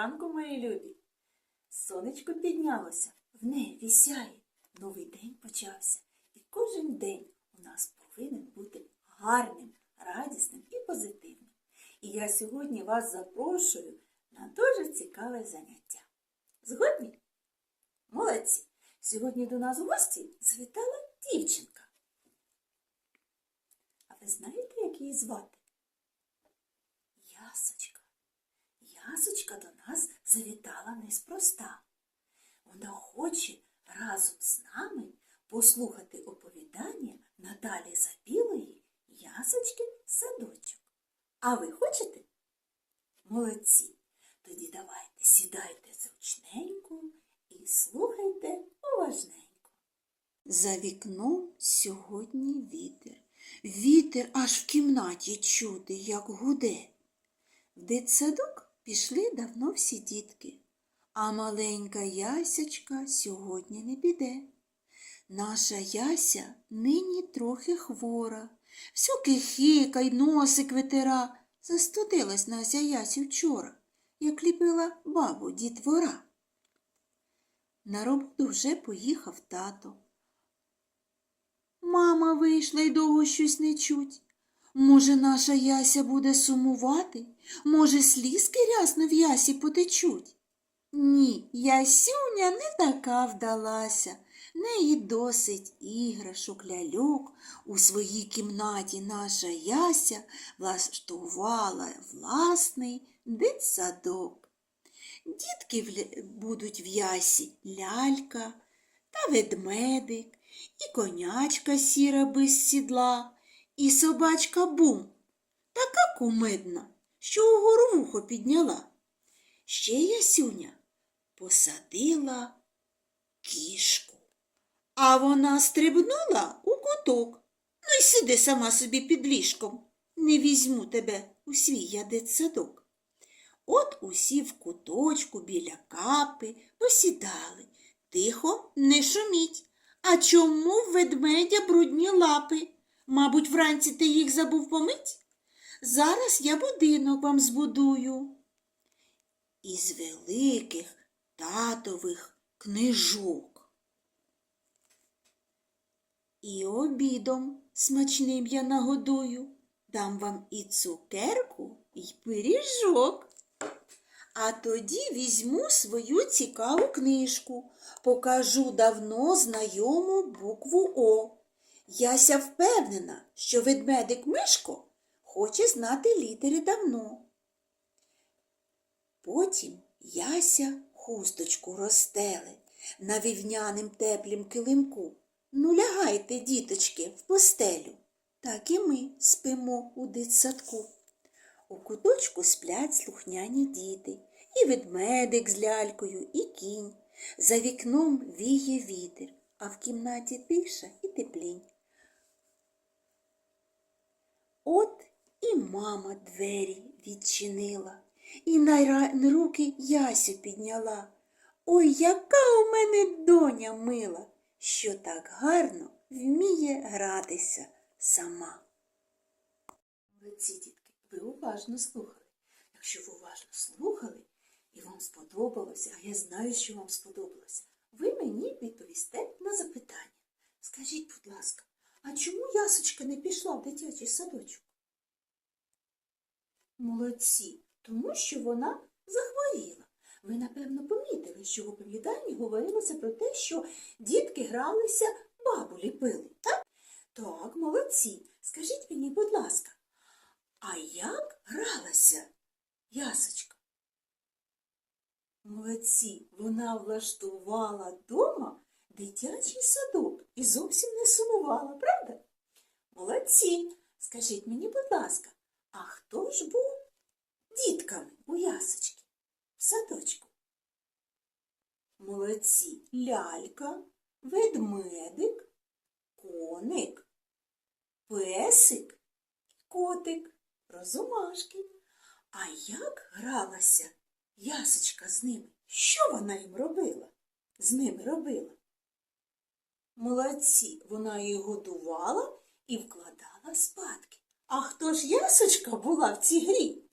ранку, мої любі. Сонечко піднялося, в небі сяє. Новий день почався. І кожен день у нас повинен бути гарним, радісним і позитивним. І я сьогодні вас запрошую на дуже цікаве заняття. Згодні? Молодці! Сьогодні до нас в гості завітала дівчинка. А ви знаєте, як її звати? Ясочка. Ясочка до нас завітала неспроста. Вона хоче разом з нами послухати оповідання Наталі Забілої Ясочки садочок. А ви хочете? Молодці. Тоді давайте сідайте зручненько і слухайте уважненько. За вікном сьогодні вітер. Вітер аж в кімнаті чути, як гуде. В дитсадок пішли давно всі дітки, а маленька ясячка сьогодні не піде. Наша яся нині трохи хвора, всюки хика й носик витира. Застудилась Нася ясі вчора, як ліпила бабу дітвора. На роботу вже поїхав тато. Мама вийшла й довго щось не чуть. Може, наша яся буде сумувати? Може, слізки рясно в ясі потечуть? Ні, ясюня не така вдалася. Неї досить іграшок ляльок. У своїй кімнаті наша яся влаштувала власний дитсадок. Дітки будуть в ясі лялька та ведмедик, і конячка сіра без сідла, і собачка бум, така кумедна, що у горовухо підняла. Ще ясюня посадила кішку, а вона стрибнула у куток. Ну й сиди сама собі під ліжком. Не візьму тебе у свій я дитсадок. От усі в куточку біля капи посідали. Тихо, не шуміть. А чому в ведмедя брудні лапи? Мабуть, вранці ти їх забув помить? Зараз я будинок вам збудую. Із великих татових книжок. І обідом смачним я нагодую. Дам вам і цукерку, і пиріжок. А тоді візьму свою цікаву книжку, покажу давно знайому букву О. Яся впевнена, що ведмедик Мишко хоче знати літери давно. Потім Яся хусточку розстеле на вівняним теплім килимку. Ну, лягайте, діточки, в постелю. Так і ми спимо у дитсадку. У куточку сплять слухняні діти, і ведмедик з лялькою, і кінь. За вікном віє вітер, а в кімнаті тиша і теплінь. От і мама двері відчинила, і на руки Ясю підняла. Ой, яка у мене доня мила, що так гарно вміє гратися сама. Молодці, дітки, ви уважно слухали. Якщо ви уважно слухали і вам сподобалося, а я знаю, що вам сподобалося, ви мені відповісте на запитання. Скажіть, будь ласка, а чому ясочка не пішла в дитячий садочок? Молодці, тому що вона захворіла. Ви, напевно, помітили, що в оповіданні говорилося про те, що дітки гралися, бабу ліпили, так? Так, молодці. Скажіть мені, будь ласка, а як гралася ясочка? Молодці, вона влаштувала дома дитячий садок і зовсім не сумувала, правда? Молодці. Скажіть мені, будь ласка, а хто ж був дітками у ясочки в садочку? Молодці, лялька, ведмедик, коник, песик котик, розумашки. А як гралася ясочка з ними? Що вона їм робила? З ними робила? Молодці, вона їх годувала і вкладала спадки. А хто ж ясочка була в цій грі?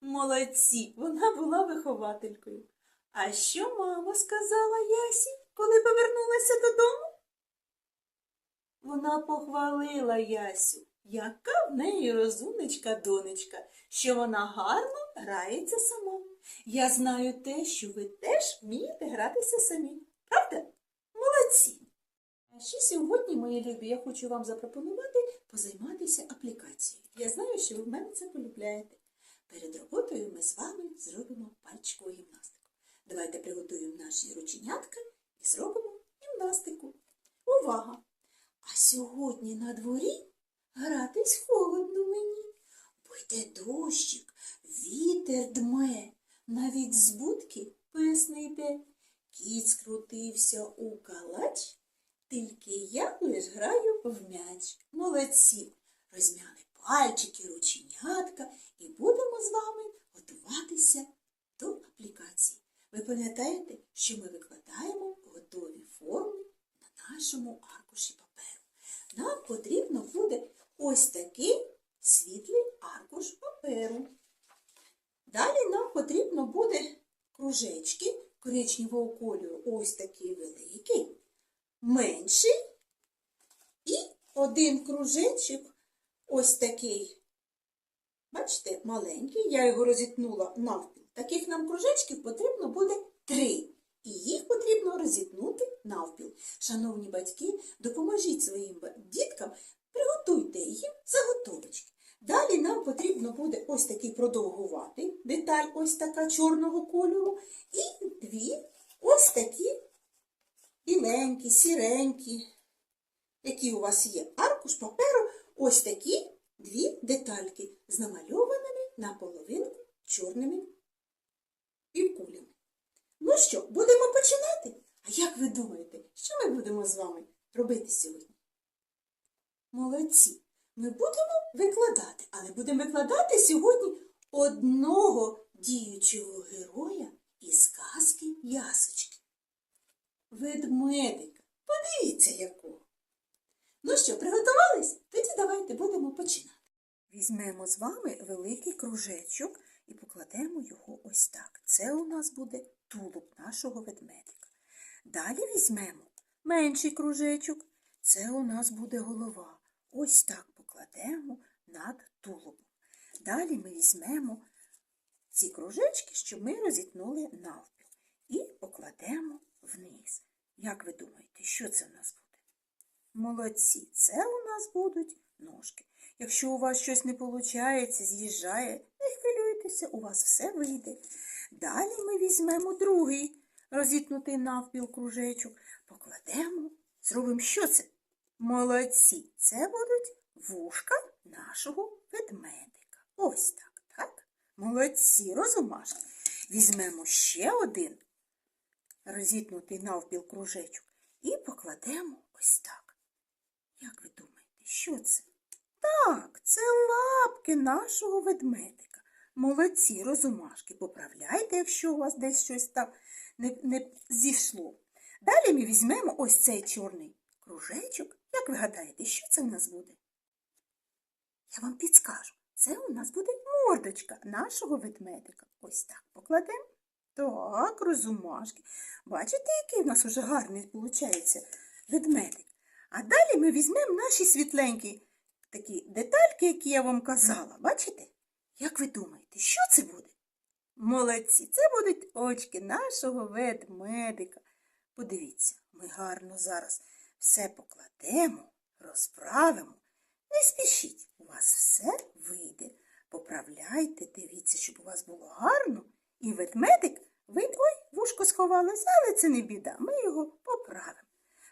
Молодці, вона була вихователькою. А що мама сказала Ясі, коли повернулася додому? Вона похвалила Ясю, яка в неї розумничка донечка, що вона гарно грається сама. Я знаю те, що ви теж вмієте гратися самі. Правда? Молодці! А ще сьогодні, мої любі, я хочу вам запропонувати позайматися аплікацією. Я знаю, що ви в мене це полюбляєте. Перед роботою ми з вами зробимо пальчикову гімнастику. Давайте приготуємо наші рученятка і зробимо гімнастику. Увага! А сьогодні на дворі гратись холодно мені, бо дощик, вітер дме, навіть з будки пес не йде. Кіт скрутився у калач, тільки я лиш граю в м'яч. Молодці! Розмяли пальчики, рученятка і будемо з вами готуватися до аплікації. Ви пам'ятаєте, що ми викладаємо готові форми на нашому аркуші паперу. Нам потрібно буде ось такий світлий аркуш паперу. Далі нам потрібно буде кружечки коричневого кольору, ось такий великий, менший і один кружечок ось такий. Бачите, маленький, я його розітнула навпіл. Таких нам кружечків потрібно буде три. І їх потрібно розітнути навпіл. Шановні батьки, допоможіть своїм діткам, приготуйте їм потрібно буде ось такий продовгуватий деталь, ось така чорного кольору, і дві ось такі біленькі, сіренькі, які у вас є аркуш паперу, ось такі дві детальки з намальованими наполовинку чорними і кулями. Ну що, будемо починати? А як ви думаєте, що ми будемо з вами робити сьогодні? Молодці! Ми будемо викладати, але будемо викладати сьогодні одного діючого героя із казки Ясочки. Ведмедика. Подивіться якого. Ну що, приготувались? Тоді давайте будемо починати. Візьмемо з вами великий кружечок і покладемо його ось так. Це у нас буде тулуб нашого ведмедика. Далі візьмемо менший кружечок. Це у нас буде голова. Ось так покладемо над тулубом. Далі ми візьмемо ці кружечки, що ми розітнули навпіл, і покладемо вниз. Як ви думаєте, що це в нас буде? Молодці, це у нас будуть ножки. Якщо у вас щось не виходить, з'їжджає, не хвилюйтеся, у вас все вийде. Далі ми візьмемо другий розітнутий навпіл кружечок, покладемо, зробимо що це? Молодці, це будуть вушка нашого ведмедика. Ось так, так? Молодці, розумашки. Візьмемо ще один розітнутий навпіл кружечок і покладемо ось так. Як ви думаєте, що це? Так, це лапки нашого ведмедика. Молодці, розумашки, поправляйте, якщо у вас десь щось там не, не зійшло. Далі ми візьмемо ось цей чорний кружечок. Як ви гадаєте, що це в нас буде? Я вам підскажу. Це у нас буде мордочка нашого ведмедика. Ось так покладемо. Так, розумашки. Бачите, який в нас уже гарний виходить ведмедик. А далі ми візьмемо наші світленькі такі детальки, які я вам казала. Бачите? Як ви думаєте, що це буде? Молодці, це будуть очки нашого ведмедика. Подивіться, ми гарно зараз все покладемо, розправимо. Не спішіть, у вас все вийде. Поправляйте, дивіться, щоб у вас було гарно. І ведмедик, ви ой, вушко сховалось, але це не біда. Ми його поправимо.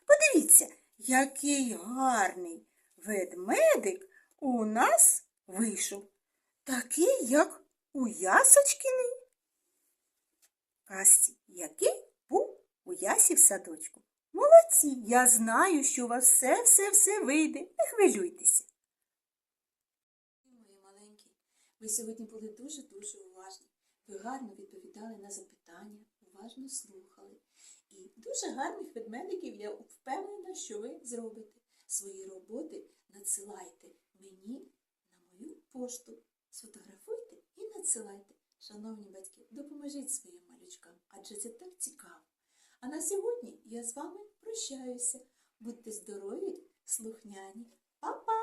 Подивіться, який гарний ведмедик у нас вийшов. Такий, як у ясочкиний казці, який був у ясі в садочку. Молодці, я знаю, що у вас все-все-все вийде. Не хвилюйтеся. Мої маленькі, ви сьогодні були дуже-дуже уважні. Ви гарно відповідали на запитання, уважно слухали. І дуже гарних ведмедиків я впевнена, що ви зробите. Свої роботи надсилайте мені на мою пошту. Сфотографуйте і надсилайте. Шановні батьки, допоможіть своїм малючкам, адже це так цікаво. А на сьогодні я з вами прощаюся. Будьте здорові, слухняні. Па-па!